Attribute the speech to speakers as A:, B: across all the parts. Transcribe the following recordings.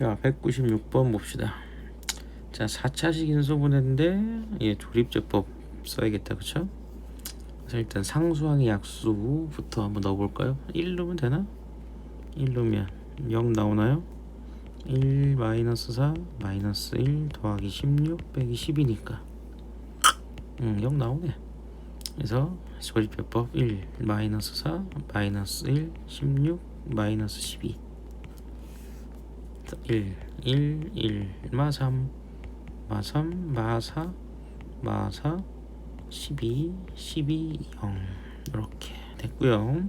A: 자, 196번 봅시다. 자, 4차식 인수분해인데 예, 조립제법 써야겠다. 그쵸? 그래서 일단 상수항의 약수부터 한번 넣어볼까요? 1 넣으면 되나? 1 넣으면 0 나오나요? 1 마이너스 4 마이너스 1 더하기 16 빼기 10이니까 음, 0 나오네. 그래서 조립제법 1 마이너스 4 마이너스 1 16 마이너스 12 1 1 1 마3 마3 마4 마4 12 12 0 이렇게 됐고요.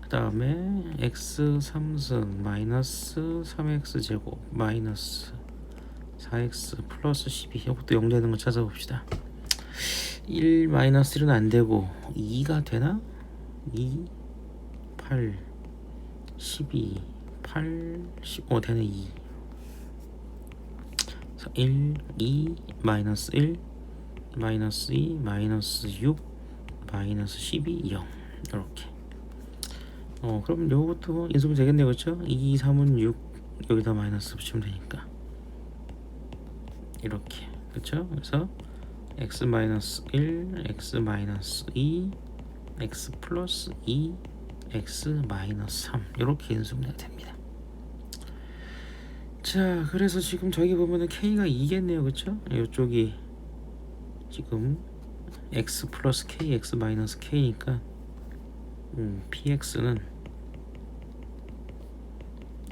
A: 그 다음에 x 3승 마이너스 3x 제곱 마이너스 4x 플러스 12 이것도 0 되는 거 찾아봅시다. 1 마이너스 1은 안 되고 2가 되나? 2 8 12 8 15 되네 2 1 2 마이너스 1 마이너스 2 마이너스 6 마이너스 12 0 이렇게. 어 그럼 요것도 인수분 되겠네 그렇죠? 2 3은 6 여기다 마이너스 붙이면 되니까. 이렇게. 그렇죠? 그래서 x 마이너스 1 x 마이너스 2 x 플러스 2 x 마이너스 3 이렇게 인수분해가 됩니다. 자, 그래서 지금 저기 보면은 k가 2겠네요, 그렇죠? 이쪽이 지금 x 플러스 k, x 마이너스 k니까 음, px는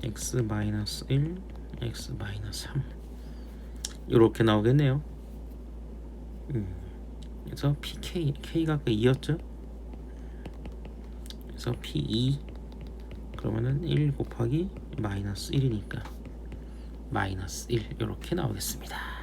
A: x 마이너스 1, x 마이너스 3 이렇게 나오겠네요. 음, 그래서 pk, k가 아까 2였죠? 그래서 P2 그러면은 1 곱하기 마이너스 1이니까 마이너스 1 이렇게 나오겠습니다.